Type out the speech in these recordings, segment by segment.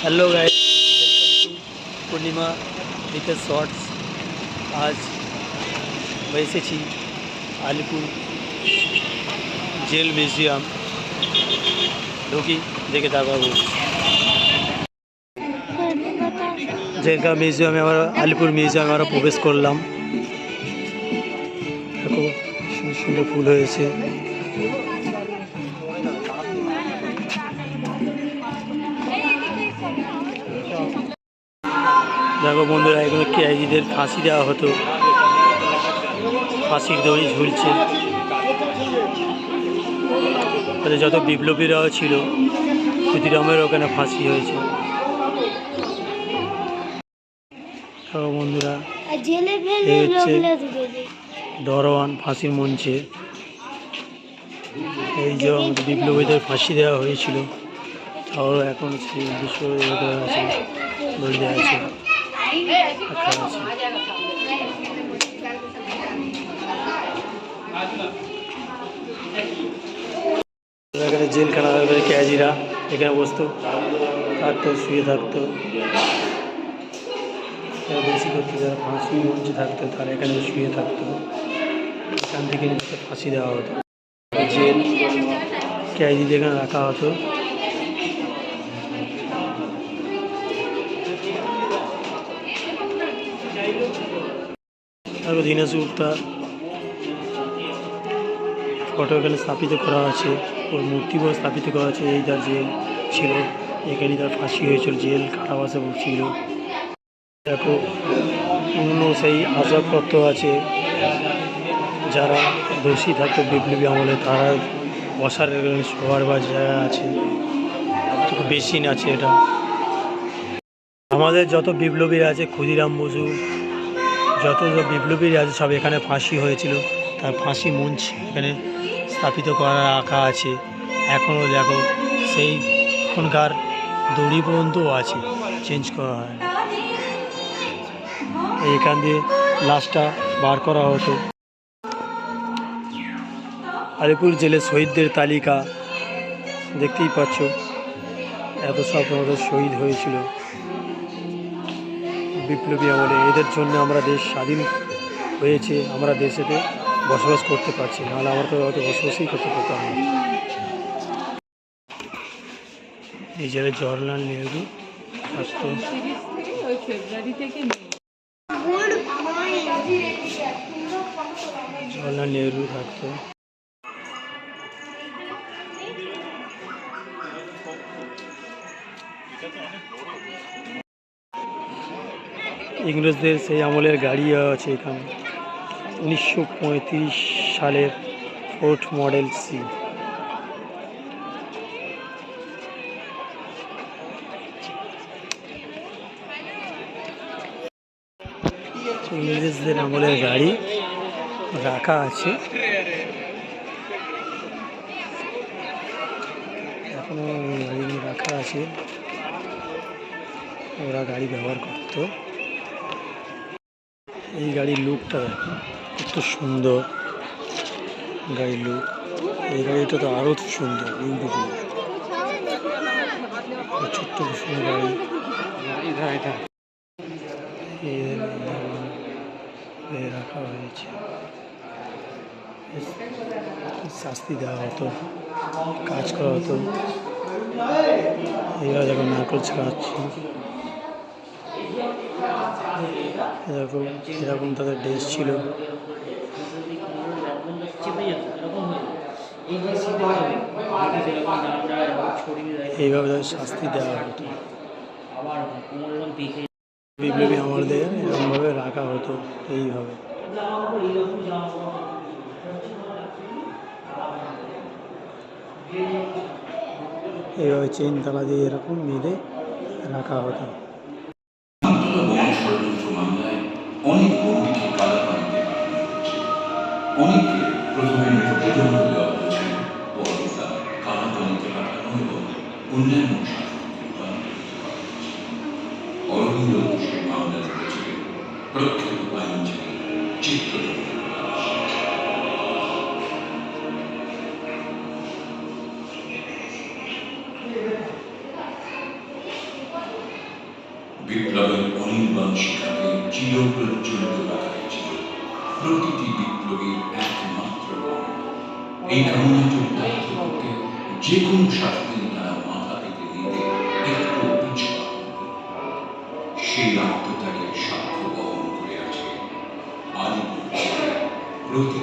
Hello guys welcome to Purnima Ritesh shorts আজ এসেছি Alipur jail museum ঢুকি দেখে দেখাবো জেলকা মিউজিয়ামে আমরা আলিপুর মিউজিয়ামে আমরা প্রবেশ করলাম দেখো সুন্দর ফুল হয়েছে দেখো বন্ধুরা এগুলো কেজিদের ফাঁসি দেওয়া হতো। ফাঁসির দড়ি ঝুলছে। তাদের যত বিপ্লবীরাও ছিল ক্ষুদিরামের ওখানে ফাঁসি হয়েছে। বন্ধুরা এই হচ্ছে- দরওয়ান ফাঁসির মঞ্চে। এই যে বিপ্লবীদের ফাঁসি দেওয়া হয়েছিল তাও এখন সেই বিশ্ব আছে দেওয়া আছে। এখানে জেলখানা এখানে ক্যাজিরা, এখানে বসতো, থাকতো, শুয়ে থাকতো। বেশি করতো, যারা ফাঁসি মঞ্চে থাকতো, তারা এখানে শুয়ে থাকতো। এখান থেকে ফাঁসি দেওয়া হতো। জেল ক্যাদিদের এখানে রাখা হতো। তারপর গুপ্তা ফটো এখানে স্থাপিত করা আছে, ওর মূর্তিও স্থাপিত করা আছে, এই তার জেল ছিল এখানে তার ফাঁসি হয়েছিল, জেল, কারাবাসে ছিল দেখো, পুরনো সেই আসবাবপত্র আছে, যারা দোষী থাকতো বিপ্লবী আমলে, তারা বসার শোয়ার বা জায়গা আছে বেশিন আছে এটা। আমাদের যত বিপ্লবীরা আছে, ক্ষুদিরাম বসু, যত বিপ্লবীরা আছে, সব এখানে ফাঁসি হয়েছিল। তার ফাঁসি মঞ্চ এখানে স্থাপিত করা রাখা আছে। এখনও দেখো, সেই এখনকার দড়ি পর্যন্তও আছে চেঞ্জ করা হয়। এইখান দিয়ে লাশটা বার করা হতো। আলিপুর জেলে শহীদদের তালিকা, দেখতেই পাচ্ছ, এত সব আমাদের শহীদ হয়েছিল। বিপ্লবী আমলে এদের জন্য আমরা দেশ স্বাধীন হয়েছে, আমরা দেশেতে বসবাস করতে পারছি। নাহলে আমরা তো হয়তো বসবাসই করতে পারতাম না। এই জওয়াহরলাল নেহরু ফেব্রুয়ারি জওয়াহরলাল নেহরু থাকতো। ইংরেজদের সেই আমলের গাড়ি আছে এখানে। উনিশশো পঁয়ত্রিশ সালের ফোর্ট মডেল সি ইংরেজদের আমলের গাড়ি রাখা আছে। এখনও রাখা আছে। ওরা গাড়ি ব্যবহার করতো। এই গাড়ির লুকটা কত সুন্দর। গাড়ির লুক এই গাড়িটা তো আরও সুন্দর বিউটিফুল ছোট্ট সুন্দর গাড়ি। রাখা হয়েছে। শাস্তি দেওয়া হতো, কাজ করা হতো। এরা যখন নারকল ছাড়াচ্ছে। এরকম এরকম তাদের ড্রেস ছিল। এইভাবে তাদের শাস্তি দেওয়া হতো। বিপ্লবী আমাদের এরকমভাবে রাখা হতো, এইভাবে। এইভাবে চেন তালা দিয়ে এরকম মেরে রাখা হতো। অনেক কারাগারে পাঠানো হয়েছে অনেককে প্রথমে মৃত্যুদণ্ড দেওয়া হয়েছে পরে তা পানিতে পাঠানো এবং অন্যান্য অরবিন্দ মামলা প্রখ্যাত বিপ্লবের অনির্বাণ শিখাকে চিরপ্রজ্বলিত রাখাই ছিল প্রতিটি বিপ্লবীর একমাত্র এই কামনা চরিতার্থ করতে যে কোনো শাস্তির তারা মাথা পেতে দিতে একটু পিছপা সেই আত্মত্যাগের সাক্ষ্য বহন করে আছে প্রতি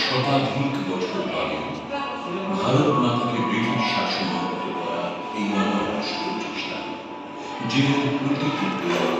শতাধিক বছর আগে ভারত মাতাকে Música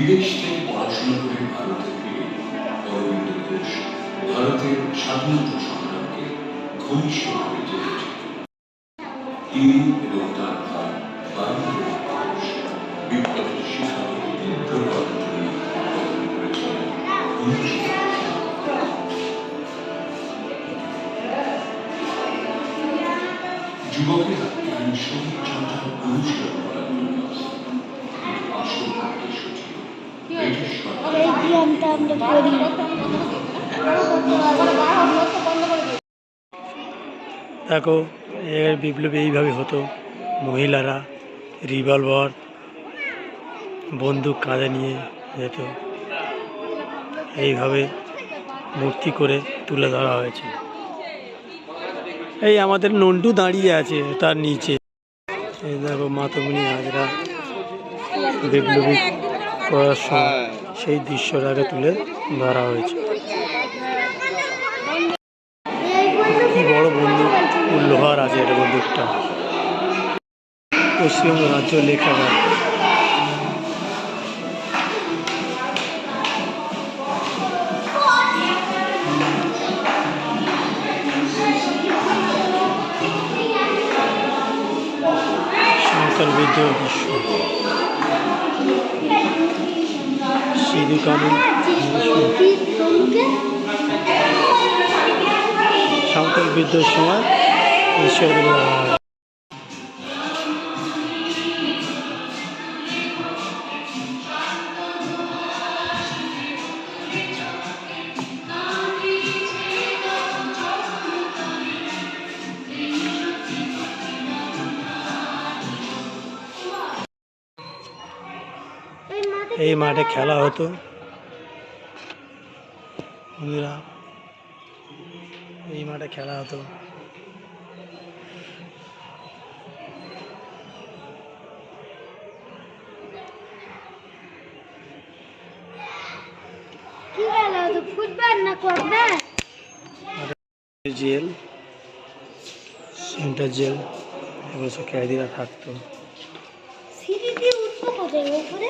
বিদেশ থেকে পড়াশোনা করে ভারতে ফিরে অরবিন্দ ঘোষ ভারতের স্বাধীনতা সংগ্রামকে ঘনিষ্ঠভাবে জেনেছে তিনি এবং তার ভাই বারুণ ঘোষ বিপ্লবের শিক্ষা করার জন্য করেছিলেন। ব্যায়ামটা আমরা করি। দেখো এর বিপ্লব এইভাবে হতো। মহিলারা রিভলভার বন্দুক কাঁধে নিয়ে যেত। এইভাবে মূর্তি করে তুলে ধরা হয়েছে। এই আমাদের নন্টু দাঁড়িয়ে আছে তার নিচে। এই দেখো, মাতঙ্গিনী হাজরা বিপ্লবী করার সময়। সেই দৃশ্যটাকে তুলে ধরা হয়েছে। কি বড় বন্দুক লোহার আছে এটা বন্দুকটা। পশ্চিমবঙ্গ রাজ্য লেখা যায় দৃশ্য। সিধু কানু সংকল্পিত সময় ঈশ্বর এই এই মাঠে খেলা হতো। বন্ধুরা এই মাঠে খেলা হতো। জেল সেন্টার জেল এগুলো সব ক্যাদিরা থাকতো। সিঁড়ি দিয়ে উঠবো কোথায় উপরে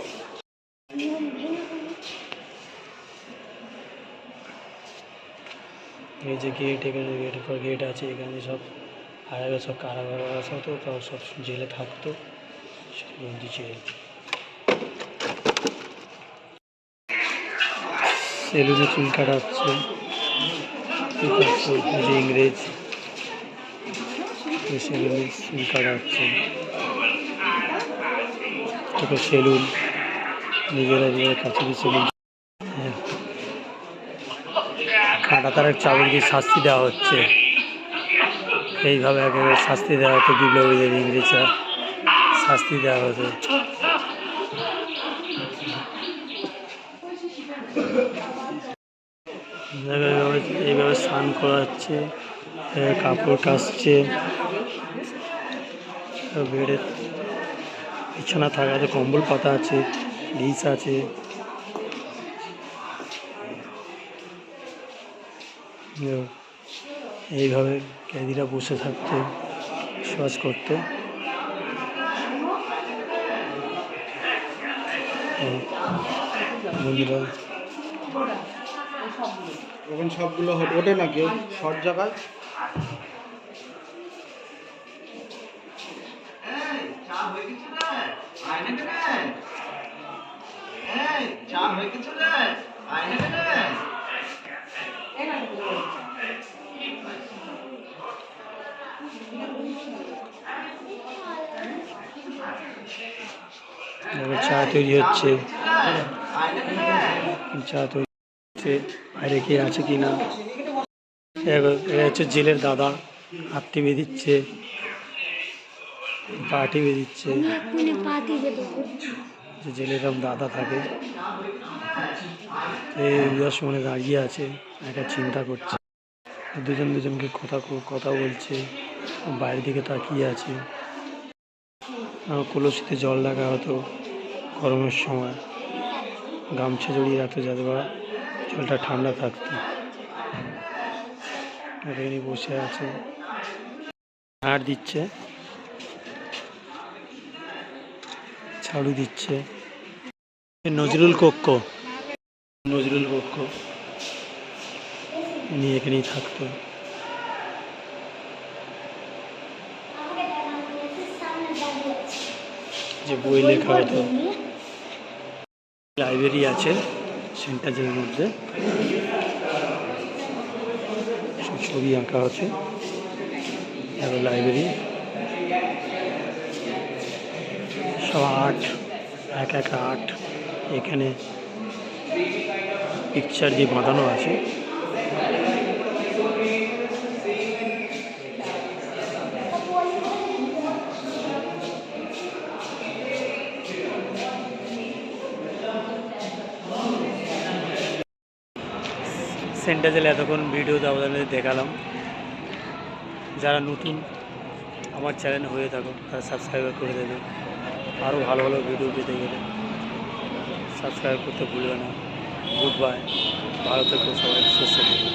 এই যে গেট এখানে গেটের পর গেট আছে, এখানে সব আগে সব কারাগার হতো তাও সব জেলে থাকতো বন্দি জেল সেলুনে চুল কাটাচ্ছে কি করছে? এই যে ইংরেজ সেলুনে চুল কাটাচ্ছে তোকে সেলুন, নিজেরা নিজের কাছে সেলুন হ্যাঁ কাঁটা তারের চাবুক দিয়ে শাস্তি দেওয়া হচ্ছে। এইভাবে একেবারে শাস্তি দেওয়া হতো বিপ্লবীদের ইংরেজরা শাস্তি দেওয়া হতো এইভাবে স্নান করা হচ্ছে কাপড় কাচছে বেডে বিছানা থাকা আছে কম্বল পাতা আছে ডিস আছে। দেখো, এইভাবে ক্যাদিরা বসে থাকতো বসবাস করতো। বন্ধুরা। ওখানে সবগুলো ওঠে না কেউ? শর্ট জায়গায়? এবার চা তৈরি হচ্ছে। চা তৈরি হচ্ছে। বাইরে কে আছে কি না? হচ্ছে জেলের দাদা। হাত টিপে দিচ্ছে পা টিপে দিচ্ছে যে জেলের দাদা থাকে। উদাস মনে দাঁড়িয়ে আছে। একটা চিন্তা করছে। দুজন দুজনকে কথা কথা বলছে। বাইরের দিকে তাকিয়ে আছে। কলসিতে জল রাখা হতো। গরমের সময় গামছা জড়িয়ে রাখতো যাতে বা জলটা ঠান্ডা থাকতো। এখানে বসে আছে। ঝাড় দিচ্ছে। ঝাড়ু দিচ্ছে। নজরুল কক্ষ। নজরুল কক্ষ। উনি এখানেই থাকতো। যে বই লেখা হতো। লাইব্রেরি আছে সেন্টারের মধ্যে। ছবি আঁকা আছে লাইব্রেরি। সব আর্ট এক এক আর্ট এখানে পিকচার দিয়ে বাঁধানো আছে। সেন্টাজেল এতক্ষণ ভিডিও আপনাদের দেখালাম। যারা নতুন আমার চ্যানেল হয়ে থাকো, তারা সাবস্ক্রাইব করে দেবে। আরও ভালো ভালো ভিডিও পেতে গেলে সাবস্ক্রাইব করতে ভুলবে না। গুড বাই ভালো থেকো সবাই, সুস্থ থেকো।